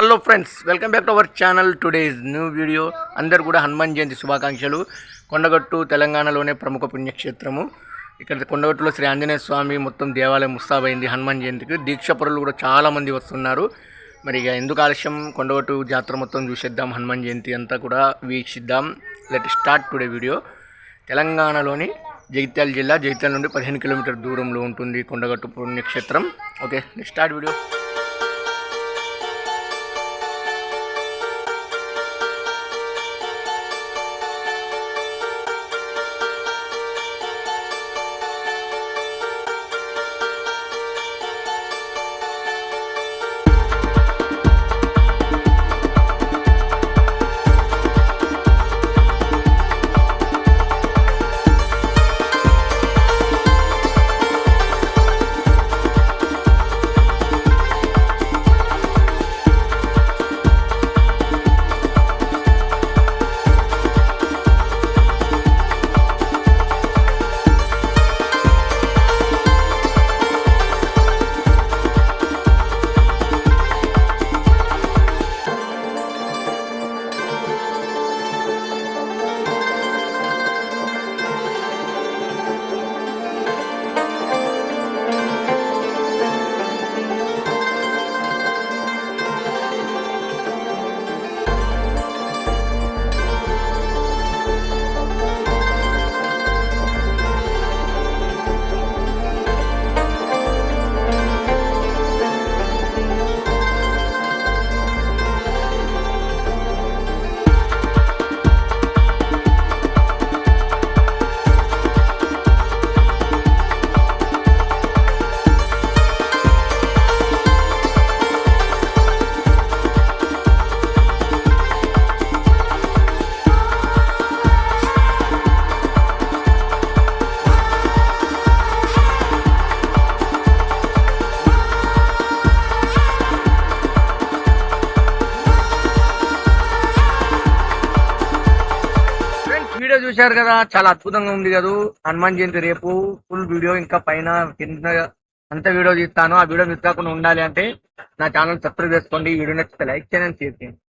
Hello friends welcome back to our channel today's new video అందరు కూడా హనుమాన్ జయంతి శుభాకాంక్షలు. కొండగట్టు తెలంగాణలోనే ప్రముఖ పుణ్యక్షేత్రము. ఇక్కడ కొండగట్టులో శ్రీ ఆంజనేయ స్వామి మొత్తం దేవాలయం ముస్తాబైంది హనుమాన్ జయంతికి. దీక్షపరులు కూడా చాలామంది వస్తున్నారు. మరి ఇక ఎందుకు ఆలస్యం? కొండగట్టు జాతర మొత్తం చూసేద్దాం. హనుమాన్ జయంతి అంతా కూడా వీక్షిద్దాం. లెట్ స్టార్ట్ టుడే వీడియో తెలంగాణలోని జగిత్యాల జిల్లా జగిత్యాల నుండి పదిహేను కిలోమీటర్ దూరంలో ఉంటుంది కొండగట్టు పుణ్యక్షేత్రం. ఓకే స్టార్ట్ వీడియో వీడియో చూశారు కదా చాలా అద్భుతంగా ఉంది కదా. హనుమాన్ జయంతి రేపు ఫుల్ వీడియో ఇంకా పైన కింద అంత వీడియో తీస్తాను. ఆ వీడియో మిస్ కాకుండా ఉండాలి అంటే నా ఛానల్ సబ్స్క్రైబ్ చేసుకోండి. వీడియో నచ్చితే లైక్ చేయండి షేర్ చేయండి.